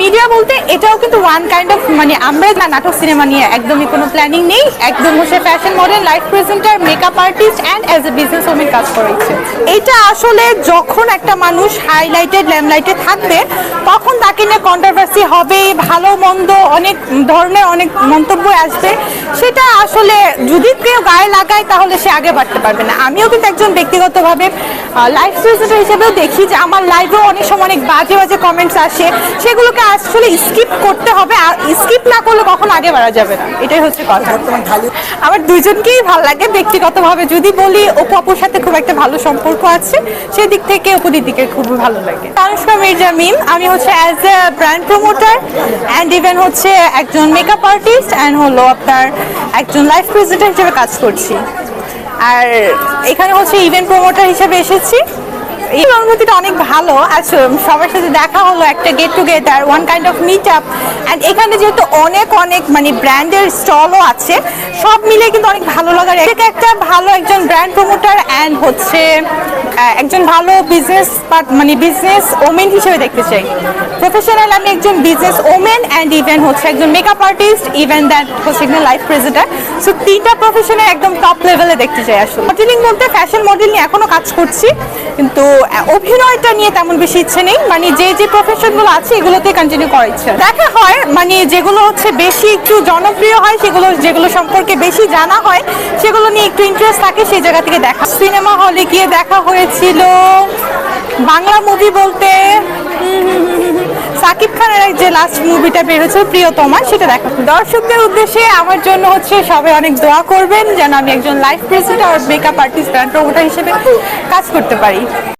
Media বলতে এটাও কিন্তু ওয়ান কাইন্ড অফ মানে আমরা নাটক সিনেমা নিয়ে একদমই কোনো প্ল্যানিং নেই। একদম হচ্ছে fashion model life presenter makeup artist and as a business woman কাজ করেছে। এটা আসলে যখন একটা মানুষ হাইলাইটেড ল্যামলাইটে থাকবে, তখন নিয়ে কন্ট্রোভার্সি হবে ভালো মন্দ অনেক ধরনের অনেক মন্তব্য আসবে। সেটা আসলে যদি কেউ গায়ে লাগায় তাহলে সে আগে বাড়তে পারবে না। আমিও কিন্তু একজন ব্যক্তিগতভাবে লাইফ প্রেজেন্টার হিসেবেও দেখি যে আমার লাইভেও অনেক সময় অনেক বাজে বাজে কমেন্টস আসে। সেগুলোকে আসলে স্কিপ করতে হবে আর স্কিপ না করলে কখন আগে বাড়া যাবে না। এটাই হচ্ছে কথা। আমার দুজনকেই ভালো লাগে ব্যক্তিগতভাবে। যদি বলি অপু আপুর সাথে খুব একটা ভালো সম্পর্ক আছে সেদিক থেকে অপু দিদিকে খুব ভালো লাগে। আনুষ্কা মির্জা মিম আমি হচ্ছে as a brand promoter and even হচ্ছে একজন মেকআপ আর্টিস্ট অ্যান্ড হলো আপনার একজন লাইফ প্রেজেন্টার হিসেবে কাজ করছি। আর এখানে হচ্ছে ইভেন্ট প্রমোটার হিসেবে এসেছি। এই অনুভূতিটা অনেক ভালো। আসলে সবার সাথে দেখা হলো, একটা get together one kind of meet up and এখানে যেহেতু অনেক অনেক মানে ব্র্যান্ডের স্টলও আছে, সব মিলে কিন্তু অনেক ভালো লাগার। একটা ভালো একজন ব্র্যান্ড প্রমোটার অ্যান্ড হচ্ছে একজন ভালো বিজনেস মানে বিজনেস ওমেন হিসেবে দেখতে চাই। প্রফেশনাল আমি একজন বিজনেস ওমেন অ্যান্ড ইভেন হচ্ছে একজন মেকআপ আর্টিস্ট ইভেন দ্যাট হচ্ছে একজন লাইফ প্রেজেন্টার সো তিনটা প্রফেশনে একদম টপ লেভেলে দেখতে চাই আসলে। মডেলিং বলতে ফ্যাশন মডেল নিয়ে এখনও কাজ করছি, কিন্তু অভিনয়টা নিয়ে তেমন বেশি ইচ্ছে নেই। মানে যে যে প্রফেশনগুলো আছে, এগুলোতে কন্টিনিউ করার ইচ্ছে দেখা হয় মানে যেগুলো হচ্ছে বেশি একটু জনপ্রিয় হয়, সেগুলো যেগুলো সম্পর্কে বেশি জানা হয়, সেগুলো নিয়ে একটু ইন্টারেস্ট থাকে, সেই জায়গা থেকে দেখা গিয়ে দেখা হয়েছিল। বাংলা মুভি বলতে, সাকিব খানের যে লাস্ট মুভিটা বের হয়েছিল, প্রিয়তমা, সেটা দেখা দর্শকদের উদ্দেশ্যে আমার জন্য হচ্ছে সবাই অনেক দোয়া করবেন, যেন আমি একজন লাইফ প্রেসিডেন্ট আর মেকআপ আর্টিস্ট প্রমোটার হিসেবে কাজ করতে পারি।